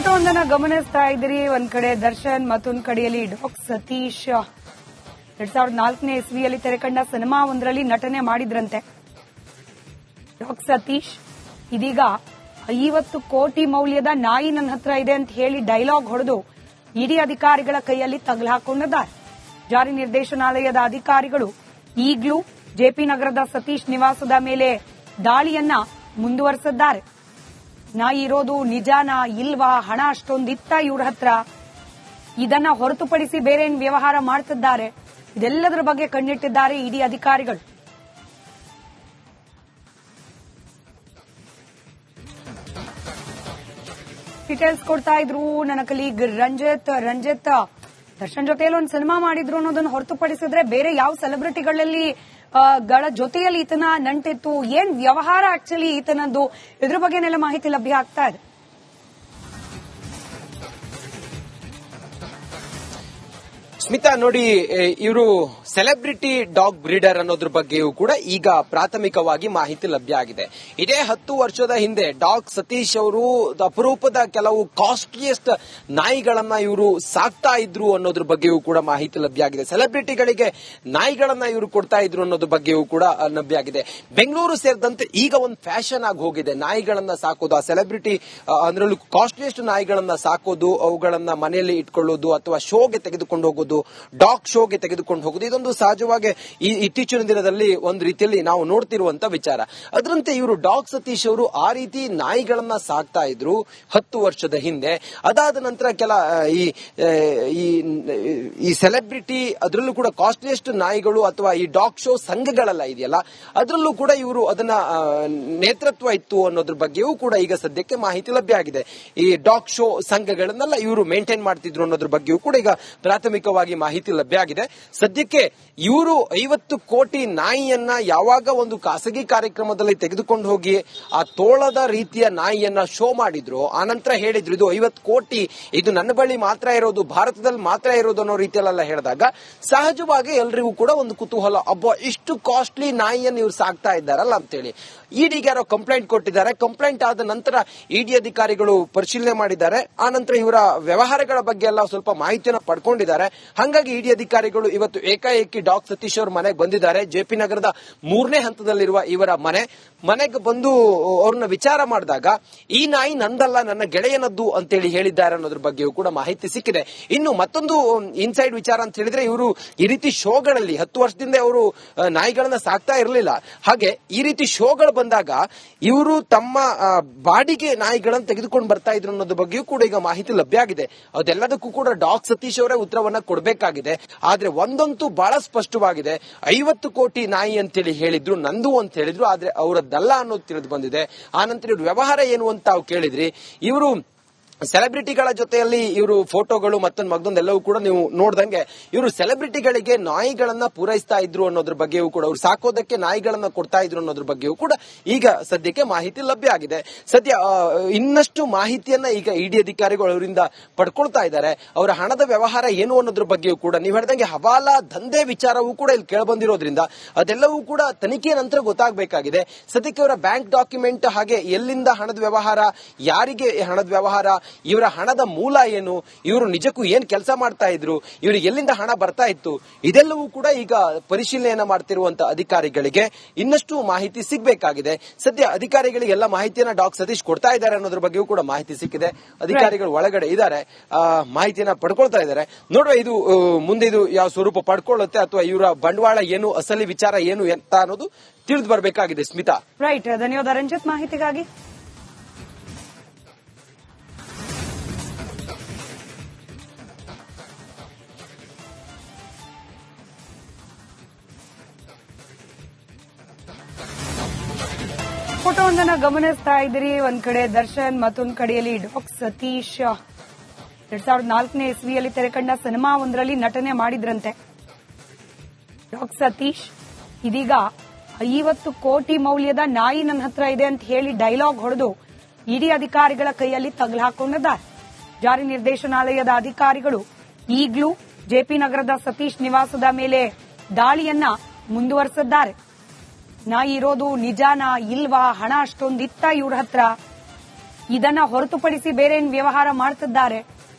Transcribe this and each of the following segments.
ಫೋಟೋವೊಂದನ್ನ ಗಮನಿಸ್ತಾ ಇದ್ರಿ ಒಂದ್ ಕಡೆ ದರ್ಶನ್ ಮತ್ತೊಂದ್ ಕಡೆಯಲ್ಲಿ ಡಾಕ್ ಸತೀಶ್. ಎರಡ್ ಸಾವಿರದ ನಾಲ್ಕನೇ ಇಸ್ವಿಯಲ್ಲಿ ತೆರೆಕಂಡ ಸಿನಿಮಾ ಒಂದರಲ್ಲಿ ನಟನೆ ಮಾಡಿದ್ರಂತೆ. ಡಾಕ್ ಸತೀಶ್, ಇದೀಗ ಐವತ್ತು ಕೋಟಿ ಮೌಲ್ಯದ ನಾಯಿ ನನ್ನ ಹತ್ರ ಇದೆ ಅಂತ ಹೇಳಿ ಡೈಲಾಗ್ ಹೊಡೆದು ಇಡಿ ಅಧಿಕಾರಿಗಳ ಕೈಯಲ್ಲಿ ತಗಲು ಹಾಕೊಂಡಿದ್ದಾರೆ. ಜಾರಿ ನಿರ್ದೇಶನಾಲಯದ ಅಧಿಕಾರಿಗಳು ಈಗಲೂ ಜೆಪಿ ನಗರದ ಸತೀಶ್ ನಿವಾಸದ ಮೇಲೆ ದಾಳಿಯನ್ನ ಮುಂದುವರೆಸಿದ್ದಾರೆ. ನಾಯಿ ಇರೋದು ನಿಜಾನ ಇಲ್ವಾ? ಹಣ ಅಷ್ಟೊಂದಿತ್ತ ಇವ್ರ ಹತ್ರ. ಇದನ್ನ ಹೊರತುಪಡಿಸಿ ಬೇರೆ ಏನ್ ವ್ಯವಹಾರ ಮಾಡ್ತಿದ್ದಾರೆ? ಇದೆಲ್ಲದರ ಬಗ್ಗೆ ಕಣ್ಣಿಟ್ಟಿದ್ದಾರೆ ಇಡಿ ಅಧಿಕಾರಿಗಳು. ಡೀಟೇಲ್ಸ್ ಕೊಡ್ತಾ ಇದ್ರು ನನ್ನ ಕಲೀಗ್ ರಂಜಿತ್. ರಂಜಿತ್, ದರ್ಶನ್ ಜೊತೆಯಲ್ಲಿ ಒಂದು ಸಿನಿಮಾ ಮಾಡಿದ್ರು ಅನ್ನೋದನ್ನ ಹೊರತುಪಡಿಸಿದ್ರೆ ಬೇರೆ ಯಾವ ಸೆಲೆಬ್ರಿಟಿಗಳಲ್ಲಿ ಗಳ ಜೊತೆಯಲ್ಲಿ ಈತನ ನಂಟಿತ್ತು. ಏನ್ ವ್ಯವಹಾರ ಆಕ್ಚುಲಿ ಈತನದ್ದು? ಇದ್ರ ಬಗ್ಗೆನೆಲ್ಲ ಮಾಹಿತಿ ಲಭ್ಯ ಆಗ್ತಾ ಇದೆ? ಸ್ಮಿತಾ, ನೋಡಿ ಇವರು ಸೆಲೆಬ್ರಿಟಿ ಡಾಗ್ ಬ್ರೀಡರ್ ಅನ್ನೋದ್ರ ಬಗ್ಗೆಯೂ ಕೂಡ ಈಗ ಪ್ರಾಥಮಿಕವಾಗಿ ಮಾಹಿತಿ ಲಭ್ಯ ಆಗಿದೆ. ಇದೇ ಹತ್ತು ವರ್ಷದ ಹಿಂದೆ ಡಾಗ್ ಸತೀಶ್ ಅವರು ಅಪರೂಪದ ಕೆಲವು ಕಾಸ್ಟ್ಲಿಯೆಸ್ಟ್ ನಾಯಿಗಳನ್ನ ಇವರು ಸಾಕ್ತಾ ಇದ್ರು ಅನ್ನೋದ್ರ ಬಗ್ಗೆಯೂ ಕೂಡ ಮಾಹಿತಿ ಲಭ್ಯ ಆಗಿದೆ. ಸೆಲೆಬ್ರಿಟಿಗಳಿಗೆ ನಾಯಿಗಳನ್ನ ಇವರು ಕೊಡ್ತಾ ಇದ್ರು ಅನ್ನೋದ್ರ ಬಗ್ಗೆಯೂ ಕೂಡ ಲಭ್ಯ ಆಗಿದೆ. ಬೆಂಗಳೂರು ಸೇರಿದಂತೆ ಈಗ ಒಂದು ಫ್ಯಾಷನ್ ಆಗಿ ಹೋಗಿದೆ. ನಾಯಿಗಳನ್ನ ಸಾಕೋದು, ಆ ಸೆಲೆಬ್ರಿಟಿ ಅದರಲ್ಲೂ ಕಾಸ್ಟ್ಲಿಯೆಸ್ಟ್ ನಾಯಿಗಳನ್ನ ಸಾಕೋದು, ಅವುಗಳನ್ನ ಮನೆಯಲ್ಲಿ ಇಟ್ಕೊಳ್ಳೋದು ಅಥವಾ ಶೋಗೆ ತೆಗೆದುಕೊಂಡು ಹೋಗೋದು ಡಾಗ್ ಶೋಗೆ ತೆಗೆದುಕೊಂಡು ಹೋಗುದು ಇದೊಂದು ಸಹಜವಾಗಿ ಈ ಇತ್ತೀಚಿನ ದಿನದಲ್ಲಿ ಒಂದು ರೀತಿಯಲ್ಲಿ ನಾವು ನೋಡ್ತಿರುವಂತ ವಿಚಾರ. ಅದರಂತೆ ಇವರು ಡಾಕ್ ಸತೀಶ್ ಅವರು ಆ ರೀತಿ ನಾಯಿಗಳನ್ನ ಸಾಕ್ತಾ ಇದ್ರು ಹತ್ತು ವರ್ಷದ ಹಿಂದೆ. ಅದಾದ ನಂತರ ಕೆಲ ಈ ಈ ಸೆಲೆಬ್ರಿಟಿ ಅದರಲ್ಲೂ ಕೂಡ ಕಾಸ್ಟ್ಲಿಯೆಸ್ಟ್ ನಾಯಿಗಳು ಅಥವಾ ಈ ಡಾಕ್ ಶೋ ಸಂಘಗಳೆಲ್ಲ ಇದೆಯಲ್ಲ, ಅದರಲ್ಲೂ ಕೂಡ ಇವರು ಅದನ್ನ ನೇತೃತ್ವ ಇತ್ತು ಅನ್ನೋದ್ರ ಬಗ್ಗೆಯೂ ಕೂಡ ಈಗ ಸದ್ಯಕ್ಕೆ ಮಾಹಿತಿ ಲಭ್ಯ ಆಗಿದೆ. ಈ ಡಾಕ್ ಶೋ ಸಂಘಗಳನ್ನೆಲ್ಲ ಇವರು ಮೇಂಟೈನ್ ಮಾಡ್ತಿದ್ರು ಅನ್ನೋದ್ರ ಬಗ್ಗೆಯೂ ಕೂಡ ಈಗ ಪ್ರಾಥಮಿಕವಾಗಿ ಮಾಹಿತಿ ಲಭ್ಯ ಆಗಿದೆ. ಸದ್ಯಕ್ಕೆ ಇವರು ಐವತ್ತು ಕೋಟಿ ನಾಯಿಯನ್ನ ಯಾವಾಗ ಒಂದು ಖಾಸಗಿ ಕಾರ್ಯಕ್ರಮದಲ್ಲಿ ತೆಗೆದುಕೊಂಡು ಹೋಗಿ ಆ ತೋಳದ ರೀತಿಯ ನಾಯಿಯನ್ನ ಶೋ ಮಾಡಿದ್ರು ಆನಂತರ ಹೇಳಿದ್ರು, ಇದು ಐವತ್ತು ಕೋಟಿ, ಇದು ನನ್ನ ಬಳಿ ಮಾತ್ರ ಇರೋದು, ಭಾರತದಲ್ಲಿ ಮಾತ್ರ ಇರೋದು ಅನ್ನೋ ರೀತಿಯಲ್ಲೆಲ್ಲ ಹೇಳಿದಾಗ ಸಹಜವಾಗಿ ಎಲ್ರಿಗೂ ಕೂಡ ಒಂದು ಕುತೂಹಲ, ಅಬ್ಬ, ಇಷ್ಟು ಕಾಸ್ಟ್ಲಿ ನಾಯಿಯನ್ನು ಇವ್ರು ಸಾಕ್ತಾ ಇದ್ದಾರಲ್ಲ ಅಂತೇಳಿ. ಇಡಿಗೆ ಯಾರೋ ಕಂಪ್ಲೇಂಟ್ ಕೊಟ್ಟಿದ್ದಾರೆ. ಕಂಪ್ಲೇಂಟ್ ಆದ ನಂತರ ಇಡಿ ಅಧಿಕಾರಿಗಳು ಪರಿಶೀಲನೆ ಮಾಡಿದ್ದಾರೆ. ಆ ನಂತರ ಇವರ ವ್ಯವಹಾರಗಳ ಬಗ್ಗೆ ಎಲ್ಲ ಸ್ವಲ್ಪ ಮಾಹಿತಿಯನ್ನು ಪಡ್ಕೊಂಡಿದ್ದಾರೆ. ಹಾಗಾಗಿ ಇಡಿ ಅಧಿಕಾರಿಗಳು ಇವತ್ತು ಏಕಾಏಕಿ ಡಾಕ್ ಸತೀಶ್ ಅವರ ಮನೆಗೆ ಬಂದಿದ್ದಾರೆ. ಜೆಪಿ ನಗರದ ಮೂರನೇ ಹಂತದಲ್ಲಿರುವ ಇವರ ಮನೆ. ಮನೆಗೆ ಬಂದು ಅವ್ರನ್ನ ವಿಚಾರ ಮಾಡಿದಾಗ, ಈ ನಾಯಿ ನಂದಲ್ಲ, ನನ್ನ ಗೆಳೆಯನದ್ದು ಅಂತೇಳಿ ಹೇಳಿದ್ದಾರೆ ಅನ್ನೋದ್ರ ಬಗ್ಗೆಯೂ ಕೂಡ ಮಾಹಿತಿ ಸಿಕ್ಕಿದೆ. ಇನ್ನು ಮತ್ತೊಂದು ಇನ್ಸೈಡ್ ವಿಚಾರ ಅಂತ ಹೇಳಿದ್ರೆ ಇವರು ಈ ರೀತಿ ಶೋಗಳಲ್ಲಿ, ಹತ್ತು ವರ್ಷದಿಂದ ಅವರು ನಾಯಿಗಳನ್ನ ಸಾಕ್ತಾ ಇರಲಿಲ್ಲ. ಹಾಗೆ ಈ ರೀತಿ ಶೋಗಳು ಬಂದಾಗ ಇವರು ತಮ್ಮ ಬಾಡಿಗೆ ನಾಯಿಗಳನ್ನ ತೆಗೆದುಕೊಂಡು ಬರ್ತಾ ಇದ್ರು ಅನ್ನೋದ್ರ ಬಗ್ಗೆಯೂ ಕೂಡ ಈಗ ಮಾಹಿತಿ ಲಭ್ಯ ಆಗಿದೆ. ಅದೆಲ್ಲದಕ್ಕೂ ಕೂಡ ಡಾಕ್ ಸತೀಶ್ ಅವರೇ ಉತ್ತರವನ್ನ ಕೊಡಬೇಕಾಗಿದೆ. ಆದ್ರೆ ಒಂದಂತೂ ಬಹಳ ಸ್ಪಷ್ಟವಾಗಿದೆ. ಐವತ್ತು ಕೋಟಿ ನಾಯಿ ಅಂತೇಳಿ ಹೇಳಿದ್ರು, ನಂದು ಅಂತ ಹೇಳಿದ್ರು, ಆದ್ರೆ ಅವರದ್ದಲ್ಲ ಅನ್ನೋದು ತಿಳಿದು ಬಂದಿದೆ. ಆನಂತರ ಇವ್ರ ವ್ಯವಹಾರ ಏನು ಅಂತ ಕೇಳಿದ್ರಿ. ಇವರು ಸೆಲೆಬ್ರಿಟಿಗಳ ಜೊತೆಯಲ್ಲಿ ಇವರು ಫೋಟೋಗಳು ಮತ್ತೊಂದು ಮಗದೊಂದು ಎಲ್ಲವೂ ಕೂಡ ನೀವು ನೋಡ್ದಂಗೆ ಇವರು ಸೆಲೆಬ್ರಿಟಿಗಳಿಗೆ ನಾಯಿಗಳನ್ನ ಪೂರೈಸ್ತಾ ಇದ್ರು ಅನ್ನೋದ್ರ ಬಗ್ಗೆಯೂ ಕೂಡ, ಅವ್ರು ಸಾಕೋದಕ್ಕೆ ನಾಯಿಗಳನ್ನ ಕೊಡ್ತಾ ಇದ್ರು ಅನ್ನೋದ್ರ ಬಗ್ಗೆಯೂ ಕೂಡ ಈಗ ಸದ್ಯಕ್ಕೆ ಮಾಹಿತಿ ಲಭ್ಯ ಆಗಿದೆ. ಸದ್ಯ ಇನ್ನಷ್ಟು ಮಾಹಿತಿಯನ್ನ ಈಗ ಇಡಿ ಅಧಿಕಾರಿಗಳು ಅವರಿಂದ ಪಡ್ಕೊಳ್ತಾ ಇದ್ದಾರೆ. ಅವರ ಹಣದ ವ್ಯವಹಾರ ಏನು ಅನ್ನೋದ್ರ ಬಗ್ಗೆಯೂ ಕೂಡ ನೀವು ಹೇಳ್ದಂಗೆ ಹವಾಲಾ ದಂಧೆ ವಿಚಾರವೂ ಕೂಡ ಇಲ್ಲಿ ಕೇಳಬಂದಿರೋದ್ರಿಂದ ಅದೆಲ್ಲವೂ ಕೂಡ ತನಿಖೆಯ ನಂತರ ಗೊತ್ತಾಗಬೇಕಾಗಿದೆ. ಸದ್ಯಕ್ಕೆ ಅವರ ಬ್ಯಾಂಕ್ ಡಾಕ್ಯುಮೆಂಟ್ ಹಾಗೆ ಎಲ್ಲಿಂದ ಹಣದ ವ್ಯವಹಾರ, ಯಾರಿಗೆ ಹಣದ ವ್ಯವಹಾರ ಇವರ ಹಣದ ಮೂಲ ಏನು? ಇವರು ನಿಜಕ್ಕೂ ಏನ್ ಕೆಲಸ ಮಾಡ್ತಾ ಇದ್ರು? ಇವರಿಗೆ ಎಲ್ಲಿಂದ ಹಣ ಬರ್ತಾ ಇತ್ತು? ಇದೆಲ್ಲವೂ ಕೂಡ ಈಗ ಪರಿಶೀಲನೆಯನ್ನ ಮಾಡ್ತಿರುವಂತಹ ಅಧಿಕಾರಿಗಳಿಗೆ ಇನ್ನಷ್ಟು ಮಾಹಿತಿ ಸಿಗಬೇಕಾಗಿದೆ. ಸದ್ಯ ಅಧಿಕಾರಿಗಳಿಗೆ ಎಲ್ಲ ಮಾಹಿತಿಯನ್ನ ಡಾಕ್ ಸತೀಶ್ ಕೊಡ್ತಾ ಇದ್ದಾರೆ ಅನ್ನೋದ್ರ ಬಗ್ಗೆಯೂ ಕೂಡ ಮಾಹಿತಿ ಸಿಕ್ಕಿದೆ. ಅಧಿಕಾರಿಗಳು ಒಳಗಡೆ ಇದ್ದಾರೆ. ಮಾಹಿತಿಯನ್ನ ಪಡ್ಕೊಳ್ತಾ ಇದ್ದಾರೆ. ನೋಡುವ, ಇದು ಮುಂದೆ ಇದು ಯಾವ ಸ್ವರೂಪ ಪಡ್ಕೊಳ್ಳುತ್ತೆ ಅಥವಾ ಇವರ ಬಂಡವಾಳ ಏನು, ಅಸಲಿ ವಿಚಾರ ಏನು ಅಂತ ಅನ್ನೋದು ತಿಳಿದು ಬರಬೇಕಾಗಿದೆ. ಸ್ಮಿತಾ. ರೈಟ್ ಧನ್ಯವಾದ ರಂಜಿತ್. ಮಾಹಿತಿಗಾಗಿ. ಫೋಟೋವೊಂದನ್ನ ಗಮನಿಸ್ತಾ ಇದ್ರಿ ಒಂದ್ ಕಡೆ ದರ್ಶನ್, ಮತ್ತೊಂದ್ ಕಡೆಯಲ್ಲಿ ಡಾಕ್ ಸತೀಶ್. ಎರಡ್ ಸಾವಿರದ ನಾಲ್ಕನೇ ಇಸ್ವಿಯಲ್ಲಿ ತೆರೆಕಂಡ ಸಿನಿಮಾ ಒಂದರಲ್ಲಿ ನಟನೆ ಮಾಡಿದ್ರಂತೆ. ಡಾಕ್ ಸತೀಶ್, ಇದೀಗ ಐವತ್ತು ಕೋಟಿ ಮೌಲ್ಯದ ನಾಯಿ ನನ್ನ ಹತ್ರ ಇದೆ ಅಂತ ಹೇಳಿ ಡೈಲಾಗ್ ಹೊಡೆದು ಇಡೀ ಅಧಿಕಾರಿಗಳ ಕೈಯಲ್ಲಿ ತಗಲು ಹಾಕೊಂಡಿದ್ದಾರೆ. ಜಾರಿ ನಿರ್ದೇಶನಾಲಯದ ಅಧಿಕಾರಿಗಳು ಈಗಲೂ ಜೆಪಿ ನಗರದ ಸತೀಶ್ ನಿವಾಸದ ಮೇಲೆ ದಾಳಿಯನ್ನ ಮುಂದುವರೆಸಿದ್ದಾರೆ. ನಾಯಿ ಇರೋದು ನಿಜಾನ ಇಲ್ವಾ? ಹಣ ಅಷ್ಟೊಂದಿತ್ತ ಇವ್ರ ಹತ್ರ. ಇದನ್ನ ಹೊರತುಪಡಿಸಿ ಬೇರೆ ಏನ್ ವ್ಯವಹಾರ ಮಾಡ್ತಿದ್ದಾರೆ?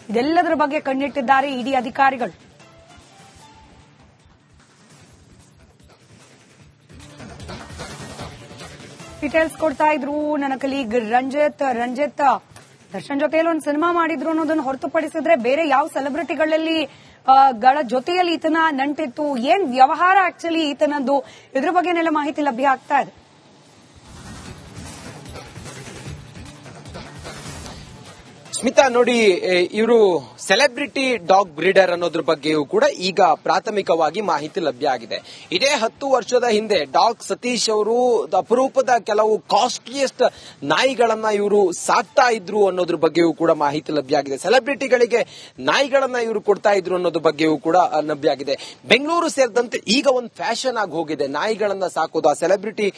ಇದೆಲ್ಲದರ ಬಗ್ಗೆ ಕಣ್ಣಿಟ್ಟಿದ್ದಾರೆ ಇಡಿ ಅಧಿಕಾರಿಗಳು. ಡೀಟೇಲ್ಸ್ ಕೊಡ್ತಾ ಇದ್ರು ನನ್ನ ಕಲೀಗ್ ರಂಜಿತ್ ರಂಜಿತ್. ದರ್ಶನ್ ಜೊತೆಯಲ್ಲಿ ಒಂದು ಸಿನಿಮಾ ಮಾಡಿದ್ರು ಅನ್ನೋದನ್ನ ಹೊರತುಪಡಿಸಿದ್ರೆ ಬೇರೆ ಯಾವ ಸೆಲೆಬ್ರಿಟಿಗಳಲ್ಲಿ ಗಳ ಜೊತೆಯಲ್ಲಿ ಈತನ ನಂಟಿತ್ತು. ಏನ್ ವ್ಯವಹಾರ ಆಕ್ಚುಲಿ ಈತನದ್ದು? ಇದ್ರ ಬಗ್ಗೆನೆಲ್ಲ ಮಾಹಿತಿ ಲಭ್ಯ ಆಗ್ತಾ ಇದೆ. ಸ್ಮಿತಾ, ನೋಡಿ ಇವರು ಸೆಲೆಬ್ರಿಟಿ ಡಾಗ್ ಬ್ರೀಡರ್ ಅನ್ನೋದ್ರ ಬಗ್ಗೆಯೂ ಕೂಡ ಈಗ ಪ್ರಾಥಮಿಕವಾಗಿ ಮಾಹಿತಿ ಲಭ್ಯ ಆಗಿದೆ. ಇದೇ ಹತ್ತು ವರ್ಷದ ಹಿಂದೆ ಡಾಗ್ ಸತೀಶ್ ಅವರು ಅಪರೂಪದ ಕೆಲವು ಕಾಸ್ಟ್ಲಿಯೆಸ್ಟ್ ನಾಯಿಗಳನ್ನ ಇವರು ಸಾಕ್ತಾ ಇದ್ರು ಅನ್ನೋದ್ರ ಬಗ್ಗೆಯೂ ಕೂಡ ಮಾಹಿತಿ ಲಭ್ಯ ಆಗಿದೆ. ಸೆಲೆಬ್ರಿಟಿಗಳಿಗೆ ನಾಯಿಗಳನ್ನ ಇವರು ಕೊಡ್ತಾ ಇದ್ರು ಅನ್ನೋದ್ರ ಬಗ್ಗೆಯೂ ಕೂಡ ಲಭ್ಯ ಆಗಿದೆ. ಬೆಂಗಳೂರು ಸೇರಿದಂತೆ ಈಗ ಒಂದು ಫ್ಯಾಷನ್ ಆಗಿ ಹೋಗಿದೆ. ನಾಯಿಗಳನ್ನ ಸಾಕೋದು, ಆ ಸೆಲೆಬ್ರಿಟಿ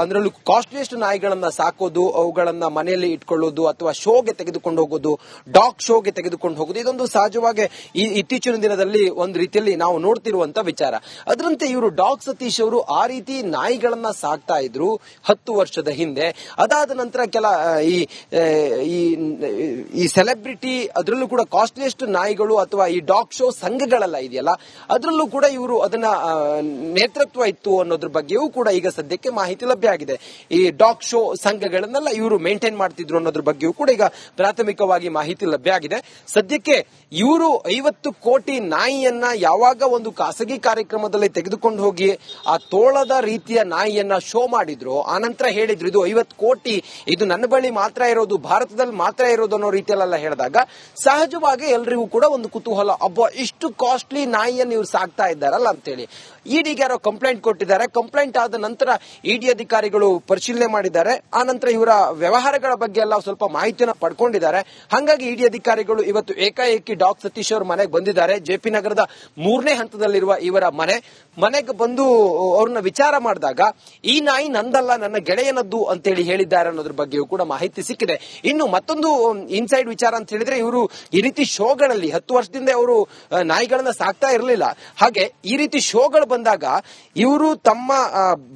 ಅದರಲ್ಲೂ ಕಾಸ್ಟ್ಲಿಯೆಸ್ಟ್ ನಾಯಿಗಳನ್ನ ಸಾಕೋದು, ಅವುಗಳನ್ನ ಮನೆಯಲ್ಲಿ ಇಟ್ಕೊಳ್ಳೋದು ಅಥವಾ ಶೋಗೆ ತೆಗೆದುಕೊಂಡು ಹೋಗೋದು ಡಾಗ್ ಶೋಗೆ ತೆಗೆದುಕೊಂಡು ಹೋಗುದು ಇದೊಂದು ಸಹಜವಾಗಿ ಈ ಇತ್ತೀಚಿನ ದಿನದಲ್ಲಿ ಒಂದು ರೀತಿಯಲ್ಲಿ ನಾವು ನೋಡ್ತಿರುವಂತ ವಿಚಾರ. ಅದರಂತೆ ಇವರು ಡಾಗ್ ಸತೀಶ್ ಅವರು ಆ ರೀತಿ ನಾಯಿಗಳನ್ನ ಸಾಕ್ತಾ ಇದ್ರು ಹತ್ತು ವರ್ಷದ ಹಿಂದೆ. ಅದಾದ ನಂತರ ಕೆಲ ಈ ಈ ಸೆಲೆಬ್ರಿಟಿ ಅದರಲ್ಲೂ ಕೂಡ ಕಾಸ್ಟ್ಲಿಯೆಸ್ಟ್ ನಾಯಿಗಳು ಅಥವಾ ಈ ಡಾಗ್ ಶೋ ಸಂಘಗಳೆಲ್ಲ ಇದೆಯಲ್ಲ, ಅದರಲ್ಲೂ ಕೂಡ ಇವರು ಅದನ್ನ ನೇತೃತ್ವ ಇತ್ತು ಅನ್ನೋದ್ರ ಬಗ್ಗೆಯೂ ಕೂಡ ಈಗ ಸದ್ಯಕ್ಕೆ ಮಾಹಿತಿ ಲಭ್ಯ ಆಗಿದೆ. ಈ ಡಾಗ್ ಶೋ ಸಂಘಗಳನ್ನೆಲ್ಲ ಇವರು ಮೇಂಟೈನ್ ಮಾಡ್ತಿದ್ರು ಅನ್ನೋದ್ರ ಬಗ್ಗೆಯೂ ಕೂಡ ಈಗ ಪ್ರಾಥಮಿಕವಾಗಿ ಮಾಹಿತಿ ಲಭ್ಯ ಆಗಿದೆ. ಸದ್ಯಕ್ಕೆ ಇವರು ಐವತ್ತು ಕೋಟಿ ನಾಯಿಯನ್ನ ಯಾವಾಗ ಒಂದು ಖಾಸಗಿ ಕಾರ್ಯಕ್ರಮದಲ್ಲಿ ತೆಗೆದುಕೊಂಡು ಹೋಗಿ ಆ ತೋಳದ ರೀತಿಯ ನಾಯಿಯನ್ನ ಶೋ ಮಾಡಿದ್ರು ಆನಂತರ ಹೇಳಿದ್ರು, ಇದು ಐವತ್ತು ಕೋಟಿ, ಇದು ನನ್ನ ಬಳಿ ಮಾತ್ರ ಇರೋದು, ಭಾರತದಲ್ಲಿ ಮಾತ್ರ ಇರೋದು ಅನ್ನೋ ರೀತಿಯಲ್ಲೆಲ್ಲ ಹೇಳಿದಾಗ, ಸಹಜವಾಗಿ ಎಲ್ರಿಗೂ ಕೂಡ ಒಂದು ಕುತೂಹಲ, ಅಬ್ಬ, ಇಷ್ಟು ಕಾಸ್ಟ್ಲಿ ನಾಯಿಯನ್ನು ಇವ್ರು ಸಾಕ್ತಾ ಇದ್ದಾರಲ್ಲ ಅಂತೇಳಿ. ಇಡಿಗೆ ಯಾರೋ ಕಂಪ್ಲೇಂಟ್ ಕೊಟ್ಟಿದ್ದಾರೆ. ಕಂಪ್ಲೇಂಟ್ ಆದ ನಂತರ ಇಡಿ ಅಧಿಕಾರಿಗಳು ಪರಿಶೀಲನೆ ಮಾಡಿದ್ದಾರೆ. ಆ ನಂತರ ಇವರ ವ್ಯವಹಾರಗಳ ಬಗ್ಗೆ ಎಲ್ಲ ಸ್ವಲ್ಪ ಮಾಹಿತಿಯನ್ನು ಪಡ್ಕೊಂಡಿದ್ದಾರೆ. ಹಾಗಾಗಿ ಇಡಿ ಅಧಿಕಾರಿಗಳು ಇವತ್ತು ಏಕಾಏಕಿ ಡಾಕ್ ಸತೀಶ್ ಅವರ ಮನೆಗೆ ಬಂದಿದ್ದಾರೆ. ಜೆಪಿ ನಗರದ ಮೂರನೇ ಹಂತದಲ್ಲಿರುವ ಇವರ ಮನೆ. ಮನೆಗೆ ಬಂದು ಅವ್ರನ್ನ ವಿಚಾರ ಮಾಡಿದಾಗ, ಈ ನಾಯಿ ನಂದಲ್ಲ, ನನ್ನ ಗೆಳೆಯನದ್ದು ಅಂತೇಳಿ ಹೇಳಿದ್ದಾರೆ ಅನ್ನೋದ್ರ ಬಗ್ಗೆಯೂ ಕೂಡ ಮಾಹಿತಿ ಸಿಕ್ಕಿದೆ. ಇನ್ನು ಮತ್ತೊಂದು ಇನ್ಸೈಡ್ ವಿಚಾರ ಅಂತ ಹೇಳಿದ್ರೆ, ಇವರು ಈ ರೀತಿ ಶೋಗಳಲ್ಲಿ ಹತ್ತು ವರ್ಷದಿಂದ ಅವರು ನಾಯಿಗಳನ್ನ ಸಾಕ್ತಾ ಇರಲಿಲ್ಲ. ಹಾಗೆ ಈ ರೀತಿ ಶೋಗಳು ಬಂದಾಗ ಇವರು ತಮ್ಮ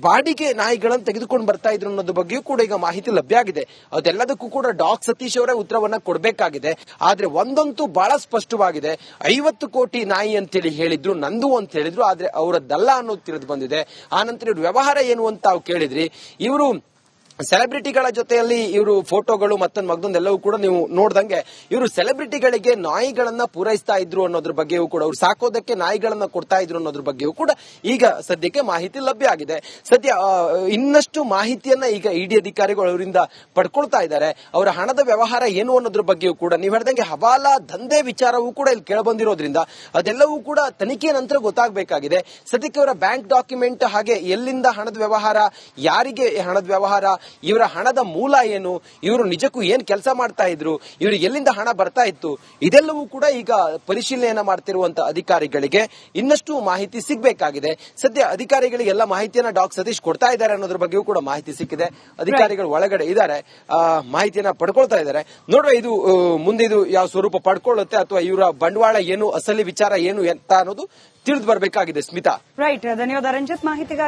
ಬಾಡಿಗೆ ನಾಯಿಗಳನ್ನು ತೆಗೆದುಕೊಂಡು ಬರ್ತಾ ಇದ್ರು ಅನ್ನೋದ್ರ ಬಗ್ಗೆಯೂ ಕೂಡ ಈಗ ಮಾಹಿತಿ ಲಭ್ಯ ಆಗಿದೆ. ಅದೆಲ್ಲದಕ್ಕೂ ಕೂಡ ಡಾಕ್ ಸತೀಶ್ ಅವರೇ ಉತ್ತರವನ್ನ ಕೊಡಬೇಕಾಗಿದೆ ಆದ್ರೆ ಒಂದಂತೂ ಬಹಳ ಸ್ಪಷ್ಟವಾಗಿದೆ. ಐವತ್ತು ಕೋಟಿ ನಾಯಿ ಅಂತೇಳಿ ಹೇಳಿದ್ರು, ನಂದು ಅಂತ ಹೇಳಿದ್ರು, ಆದ್ರೆ ಅವರದ್ದಲ್ಲ ಅನ್ನೋದು ತಿಳಿದು ಬಂದಿದೆ. ಆನಂತರ ಇವ್ರ ವ್ಯವಹಾರ ಏನು ಅಂತ ಕೇಳಿದ್ರಿ. ಇವರು ಸೆಲೆಬ್ರಿಟಿಗಳ ಜೊತೆಯಲ್ಲಿ ಇವರು ಫೋಟೋಗಳು ಮತ್ತೊಂದು ಮಗದೊಂದು ಎಲ್ಲವೂ ಕೂಡ ನೀವು ನೋಡ್ದಂಗೆ ಇವರು ಸೆಲೆಬ್ರಿಟಿಗಳಿಗೆ ನಾಯಿಗಳನ್ನ ಪೂರೈಸ್ತಾ ಇದ್ರು ಅನ್ನೋದ್ರ ಬಗ್ಗೆಯೂ ಕೂಡ, ಅವ್ರು ಸಾಕೋದಕ್ಕೆ ನಾಯಿಗಳನ್ನ ಕೊಡ್ತಾ ಇದ್ರು ಅನ್ನೋದ್ರ ಬಗ್ಗೆಯೂ ಕೂಡ ಈಗ ಸದ್ಯಕ್ಕೆ ಮಾಹಿತಿ ಲಭ್ಯ ಆಗಿದೆ. ಸದ್ಯ ಇನ್ನಷ್ಟು ಮಾಹಿತಿಯನ್ನ ಈಗ ಇಡಿ ಅಧಿಕಾರಿಗಳು ಅವರಿಂದ ಪಡ್ಕೊಳ್ತಾ ಇದ್ದಾರೆ. ಅವರ ಹಣದ ವ್ಯವಹಾರ ಏನು ಅನ್ನೋದ್ರ ಬಗ್ಗೆಯೂ ಕೂಡ ನೀವು ಹೇಳ್ದಂಗೆ ಹವಾಲಾ ದಂಧೆ ವಿಚಾರವೂ ಕೂಡ ಇಲ್ಲಿ ಕೇಳಬಂದಿರೋದ್ರಿಂದ ಅದೆಲ್ಲವೂ ಕೂಡ ತನಿಖೆಯ ನಂತರ ಗೊತ್ತಾಗಬೇಕಾಗಿದೆ. ಸದ್ಯಕ್ಕೆ ಅವರ ಬ್ಯಾಂಕ್ ಡಾಕ್ಯುಮೆಂಟ್ ಹಾಗೆ ಎಲ್ಲಿಂದ ಹಣದ ವ್ಯವಹಾರ, ಯಾರಿಗೆ ಹಣದ ವ್ಯವಹಾರ ಇವರ ಹಣದ ಮೂಲ ಏನು? ಇವರು ನಿಜಕ್ಕೂ ಏನ್ ಕೆಲಸ ಮಾಡ್ತಾ ಇದ್ರು? ಇವ್ರಿಗೆ ಎಲ್ಲಿಂದ ಹಣ ಬರ್ತಾ ಇತ್ತು? ಇದೆಲ್ಲವೂ ಕೂಡ ಈಗ ಪರಿಶೀಲನೆಯನ್ನ ಮಾಡ್ತಿರುವಂತ ಅಧಿಕಾರಿಗಳಿಗೆ ಇನ್ನಷ್ಟು ಮಾಹಿತಿ ಸಿಗಬೇಕಾಗಿದೆ. ಸದ್ಯ ಅಧಿಕಾರಿಗಳಿಗೆ ಎಲ್ಲ ಮಾಹಿತಿಯನ್ನ ಡಾಕ್ ಸತೀಶ್ ಕೊಡ್ತಾ ಇದ್ದಾರೆ ಅನ್ನೋದ್ರ ಬಗ್ಗೆಯೂ ಕೂಡ ಮಾಹಿತಿ ಸಿಕ್ಕಿದೆ. ಅಧಿಕಾರಿಗಳು ಒಳಗಡೆ ಇದ್ದಾರೆ. ಮಾಹಿತಿಯನ್ನ ಪಡ್ಕೊಳ್ತಾ ಇದ್ದಾರೆ. ನೋಡುವ ಇದು ಮುಂದೆ ಇದು ಯಾವ ಸ್ವರೂಪ ಪಡ್ಕೊಳ್ಳುತ್ತೆ ಅಥವಾ ಇವರ ಬಂಡವಾಳ ಏನು, ಅಸಲಿ ವಿಚಾರ ಏನು ಅಂತ ಅನ್ನೋದು ತಿಳಿದು ಬರಬೇಕಾಗಿದೆ. ಸ್ಮಿತಾ. ರೈಟ್ ಧನ್ಯವಾದ. ರಂಜಿತ್, ಮಾಹಿತಿಗಾಗಿ